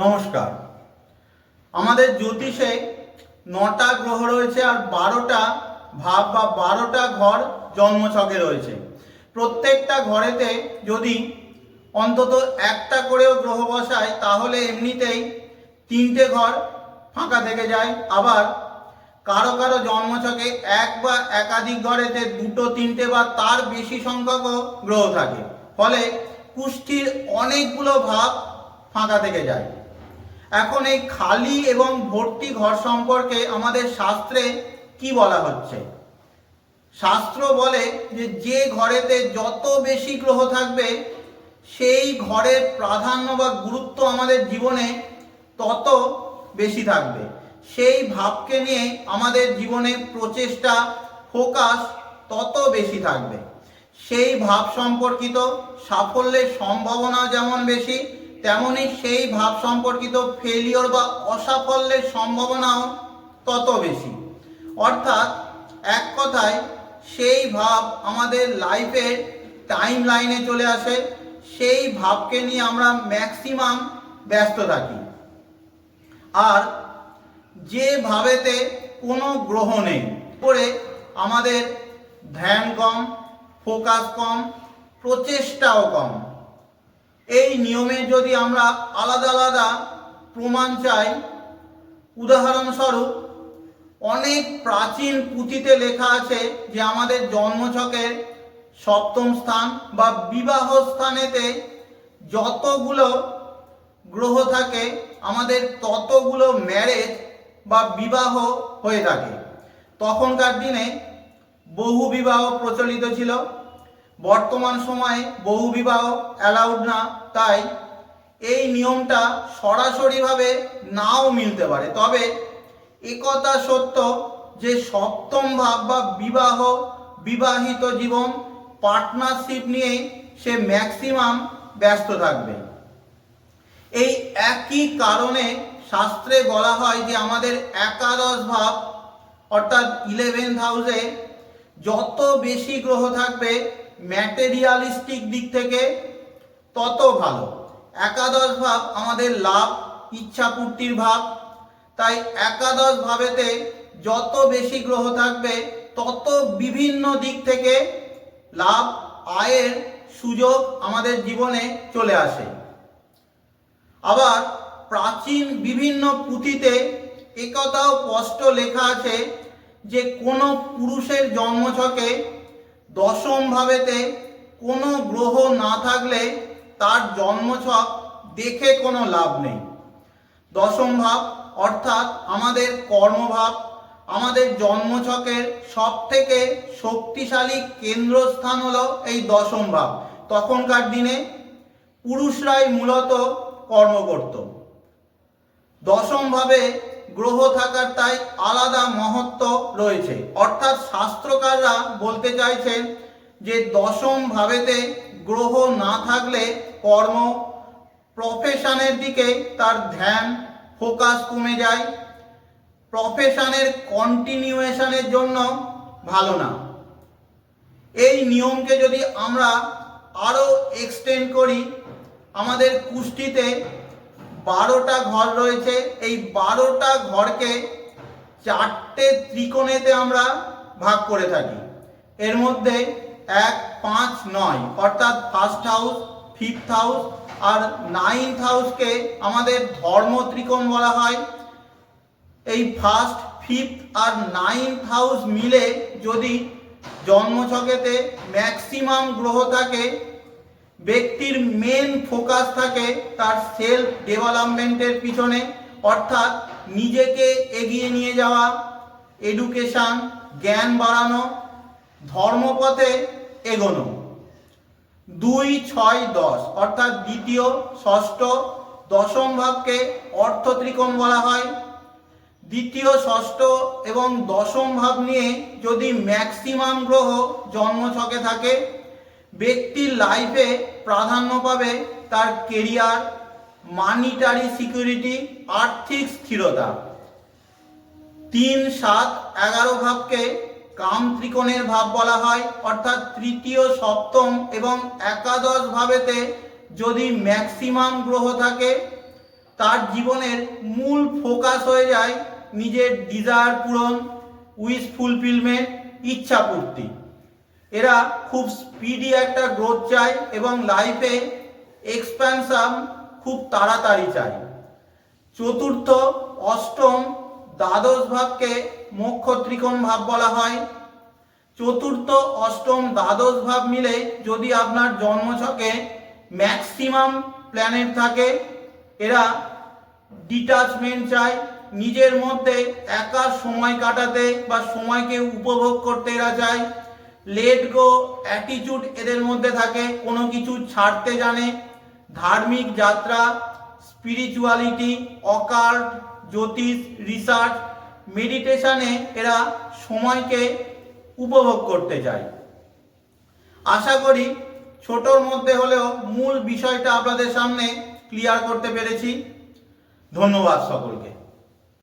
নমস্কার। আমাদের জ্যোতিষে নটা গ্রহ রয়েছে আর বারোটা ভাব বা বারোটা ঘর জন্মছকে রয়েছে। প্রত্যেকটা ঘরেতে যদি অন্তত একটা করেও গ্রহ বসায়, তাহলে এমনিতেই তিনটে ঘর ফাঁকা থেকে যায়। আবার কারও কারও জন্মছকে এক বা একাধিক ঘরেতে দুটো, তিনটে বা তার বেশি সংখ্যকও গ্রহ থাকে। ফলে কুষ্ঠির অনেকগুলো ভাব ফাঁকা থেকে যায়। এখন এই খালি এবং ভর্তি ঘর সম্পর্কে আমাদের শাস্ত্রে কি বলা হচ্ছে? শাস্ত্র বলে যে যে ঘরেতে যত বেশি গ্রহ থাকবে, সেই ঘরের প্রাধান্য বা গুরুত্ব আমাদের জীবনে তত বেশি থাকবে। সেই ভাবকে নিয়ে আমাদের জীবনে প্রচেষ্টা, ফোকাস তত বেশি থাকবে। সেই ভাব সম্পর্কিত সাফল্যের সম্ভাবনা যেমন বেশি তেমনি সেই ভাব সম্পর্কিত ফেলিওর বা অসাফল্যের সম্ভাবনাও তত বেশি। অর্থাৎ এক কথায় সেই ভাব আমাদের লাইফের টাইম লাইনে চলে আসে, সেই ভাবকে নিয়ে আমরা ম্যাক্সিমাম ব্যস্ত থাকি। আর যে ভাবেতে কোনো গ্রহ নেই করে আমাদের ধ্যান কম ফোকাস কম, প্রচেষ্টাও কম। এই নিয়মে যদি আমরা আলাদা আলাদা প্রমাণ চাই, উদাহরণস্বরূপ, অনেক প্রাচীন পুঁথিতে লেখা আছে যে আমাদের জন্মছকের সপ্তম স্থান বা বিবাহ স্থানেতে যতগুলো গ্রহ থাকে, আমাদের ততগুলো ম্যারেজ বা বিবাহ হয়ে থাকে। তখনকার দিনে বহু বিবাহ প্রচলিত ছিল। বর্তমান সময়ে বহু বিবাহ অ্যালাউড না, তাই এই নিয়মটা সরাসরিভাবে নাও মিলতে পারে। তবে একথা সত্য যে সপ্তম ভাব বা বিবাহ, বিবাহিত জীবন পার্টনারশিপ নিয়ে সে ম্যাক্সিমাম ব্যস্ত থাকবে। এই একই কারণে শাস্ত্রে বলা হয় যে আমাদের একাদশ ভাব, অর্থাৎ ইলেভেন্থ হাউসে যত বেশি গ্রহ থাকবে ম্যাটেরিয়ালিস্টিক দিক থেকে তত ভালো। একাদশ ভাব আমাদের লাভ, ইচ্ছা পূর্তির ভাব। তাই একাদশ ভাবেতে যত বেশি গ্রহ থাকবে, তত বিভিন্ন দিক থেকে লাভ, আয়ের সুযোগ আমাদের জীবনে চলে আসে। আবার প্রাচীন বিভিন্ন পুঁথিতে একথাও স্পষ্ট লেখা আছে যে কোনো পুরুষের জন্মছকে দশম ভাবেতে কোনো গ্রহ না থাকলে তার জন্মছক দেখে কোনো লাভ নেই। দশম ভাব অর্থাৎ আমাদের কর্মভাব, আমাদের জন্মছকের সব থেকে শক্তিশালী কেন্দ্রস্থান হলো এই দশম ভাব তখনকার দিনে পুরুষরাই মূলত কর্ম করত দশম ভাবে গ্রহ থাকার তাই আলাদা মহত্ব রয়েছে। অর্থাৎ শাস্ত্রকাররা বলতে চাইছেন যে দশম ভাবেতে গ্রহ না থাকলে কর্ম প্রফেশনের দিকে তার ধ্যান ফোকাস কমে যায়। প্রফেশনের কন্টিনিউয়েশনের জন্য ভালো না। এই নিয়মকে যদি আমরা আরও এক্সটেন্ড করি, আমাদের কুষ্টিতে বারোটা ঘর রয়েছে। এই বারোটা ঘরকে চারটে ত্রিকোণেতে আমরা ভাগ করে থাকি। এর মধ্যে এক, পাঁচ, নয়, অর্থাৎ ফার্স্ট হাউস ফিফথ হাউস আর নাইন্থ হাউসকে আমাদের ধর্ম ত্রিকোণ বলা হয়। এই ফার্স্ট ফিফথ আর নাইন্থ হাউস মিলে যদি জন্মছকেতে ম্যাক্সিমাম গ্রহ থাকে ব্যক্তির মেন ফোকাস থাকে তার সেলফ ডেভেলপমেন্টের পিছনে, অর্থাৎ নিজেকে এগিয়ে নিয়ে যাওয়া এডুকেশান জ্ঞান বাড়ানো, ধর্মপথে এগোনো। দুই, ছয়, দশ, অর্থাৎ দ্বিতীয়, ষষ্ঠ, দশম ভাবকে অর্থ ত্রিকোণ বলা হয়। দ্বিতীয়, ষষ্ঠ এবং দশম ভাব নিয়ে যদি ম্যাক্সিমাম গ্রহ জন্মছকে থাকে ব্যক্তির লাইফে প্রাধান্য পাবে তার কেরিয়ার মানিটারি সিকিউরিটি আর্থিক স্থিরতা। তিন সাত এগারো ভাবকে কাম ত্রিকোণের ভাব বলা হয়, অর্থাৎ তৃতীয়, সপ্তম এবং একাদশ ভাবেতে যদি ম্যাক্সিমাম গ্রহ থাকে, তার জীবনের মূল ফোকাস হয়ে যায় নিজের ডিজায়ার পূরণ উইশ ফুলফিলমেন্ট ইচ্ছা পূর্তি। এরা খুব স্পিডি একটা গ্রোথ চায় এবং লাইফে এক্সপ্যানশন খুব তাড়াতাড়ি চায়। চতুর্থ, অষ্টম, দ্বাদশ ভাবকে মোক্ষ ত্রিকোণ ভাব বলা হয়। চতুর্থ, অষ্টম, দ্বাদশ ভাব মিলে যদি আপনার জন্মছকে ম্যাক্সিমাম প্ল্যানেট থাকে, এরা ডিটাচমেন্ট চায়, নিজের মধ্যে একা সময় কাটাতে বা সময়কে উপভোগ করতে এরা চায়। লেট গো অ্যাটিটিউড এদের মধ্যে থাকে, কোনো কিছু ছাড়তে জানে, ধার্মিক যাত্রা স্পিরিচুয়ালিটি অকাল্ট জ্যোতিষ রিসার্চ মেডিটেশনে এরা সময়কে উপভোগ করতে চায়। আশা করি ছোটর মধ্যে হলেও মূল বিষয়টা আপনাদের সামনে ক্লিয়ার করতে পেরেছি। ধন্যবাদ সকলকে।